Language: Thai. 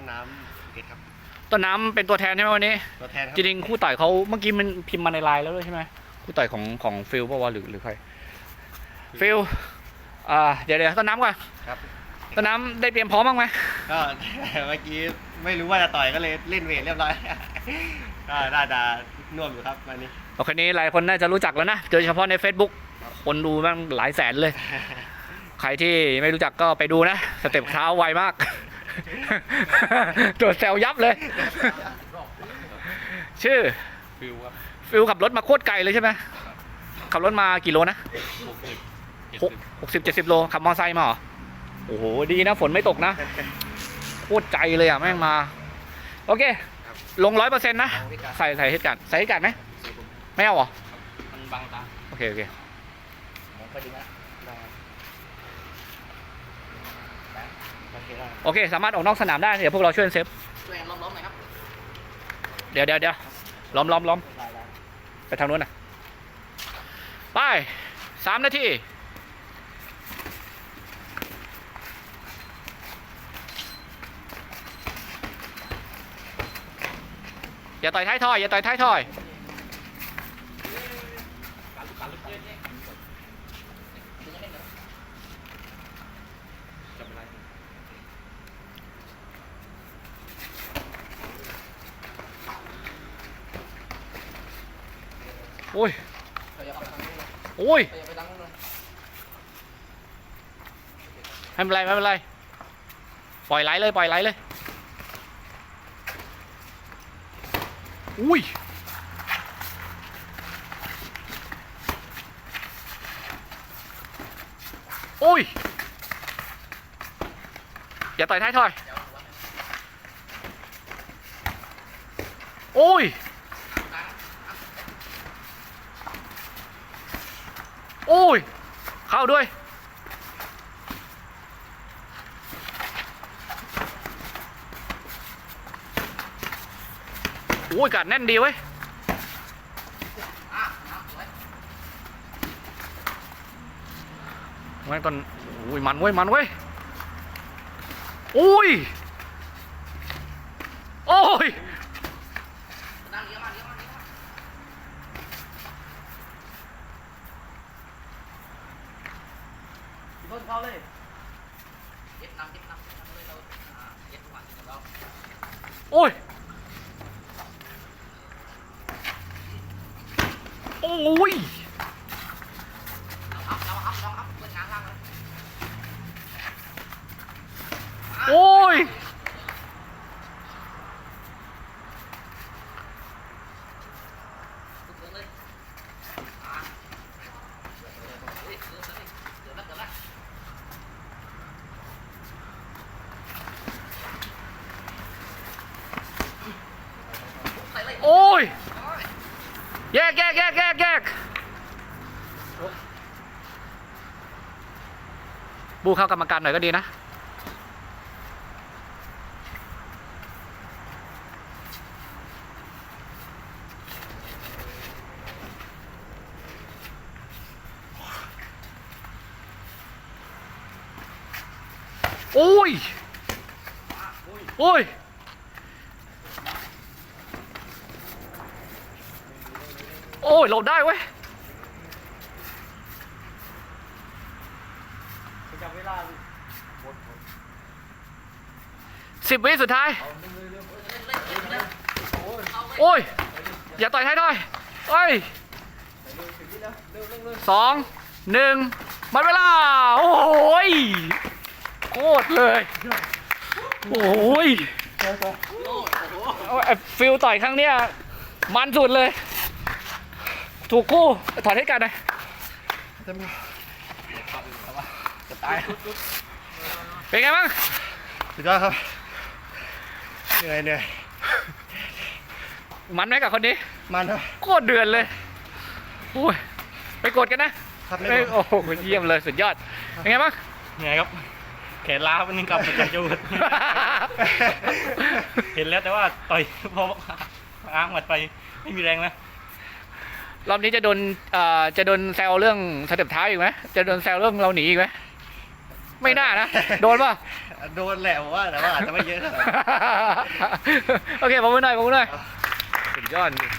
ต้นน้ำเพชรครับต้นน้ำเป็นตัวแทนใช่ไหมวันนี้ ตัวแทนครับจริงๆคู่ต่อยเขาเมื่อกี้มันพิมพ์มาในไลน์แล้วด้วยใช่ไหมคู่ต่อยของของฟิลป่าวะหรือหรือใครฟิลอ่าเดี๋ยวเดี๋ยวต้นน้ำก่อนครับ ต้นน้ำได้เตรียมพร้อมบ้างไหมก็ เมื่อกี้ไม่รู้ว่าจะต่อยก็เลยเล่นเวทเรียบร้อย ก็น่าจะน่วมอยู่ครับวันนี้ โอเคนี้หลายคนน่าจะรู้จักแล้วนะโดยเฉพาะใน Facebook คนดูแม่งหลายแสนเลย ใครที่ไม่รู้จักก็ไปดูนะ สเต็ปเท้าไวมาก ตัวแซวยับเลย ชื่อฟิลครับฟิลขับรถมาโคตรไกลเลยใช่ไหมขับรถมากี่โลนะหกสิบเจ็ดหกสิบหกสิบเจ็ดสิบโลขับมอไซค์มาเหรอโอ้โหดีนะฝนไม่ตกนะโคตรใจเลยอะแม่งมา โอเค ลงร้อยเปอร์เซ็นต์นะ ใส่ใส่เฮดการ์ดใส่เฮดการ์ดไหมไม่เอาเหรอมันบังตาโอเคโอเคไปดีนะได้ โอเคได้โอเค สามารถออกนอกสนามได้เดี๋ยวพวกเราช่วยเซฟช่วยล้อมๆหน่อยครับเดี๋ยวเดี๋ยวเดี๋ยวล้อมล้อมล้อมได้ได้ไปทางนู้นนะไปสามนาทีอย่าต่อยท้ายทอยอย่าต่อยท้ายทอย จะเป็นไร โอ้ยเราจะเอาไปทางนู้นเลยโอ้ยเราจะไปทางนู้นเลยไม่เป็นไรไม่เป็นไร ปล่อยไหลเลย ปล่อยไหลเลย อุ้ยโอ้ย อย่าต่อยท้ายทอยโอ้ย อ้ย เข้าด้วยโอ้ยกัดแน่นดีเว้ยแม่งตอนโอ้ยมันเว้ย มันเว้ยโอ้ย โอ้ย นั่งเลี้ยวมาเลี้ยวมาเลี้ยวมาต้นเขาเลยเย็บนำเย็บนำเย็บนำเลยเราอ่าเย็บทุกวันของเรา โอ้ย โอ้ย เราอัพเราอัพเราอัพเพื่อนงานล่างเลย โอ้ย ทุกเรื่องเลยอ่าเฮ้ยเดี๋ยวเดี๋ยวเดี๋ยวเดี๋ยวเดี๋ยว ใส่เลย โอ้ย แยกแยกแยกแยกบูเข้ากรรมการหน่อยก็ดีนะ โอ้ย โอ้ย อ้ยเราได้เว้ยจับเวลาสิบวิสุดท้าย โอ้ย อย่าต่อยท้ายด้วยเอ้ยสองหนึ่งหมดเวลา โอ้ยโคตรเลย โอ้ยเอาไอฟิลต่อยครั้งเนี้ยมันสุดเลย ถูกคู่ ถอดให้กันหน่อยจะตายเป็นไงบ้างสุดยอดครับเหนื่อยเหนื่อยมันไหมกับคนนี้ มันครับ โคตรเดือนเลยโอ้ยไปกดกันนะครับไม่เอ้ยบอกโอ้โหเยี่ยมเลยสุดยอด เป็นไงบ้างไงครับ แขนล้าวันนี้กลับมาจากจังหวัดเห็นแล้วแต่ว่าต่อยพออ้างหมัดไปไม่มีแรงนะ รอบนี้จะโดนเอ่อจะโดนแซวเรื่องสเต็ปเท้าอีกไหมจะโดนแซวเรื่องเราหนีอีกไหมไม่น่านะ โดนป่ะ โดนแหละผมว่าแต่ว่าอาจจะไม่เยอะขนาดนั้นโอเคผมมือหน่อยผมมือหน่อยสุดยอดจริง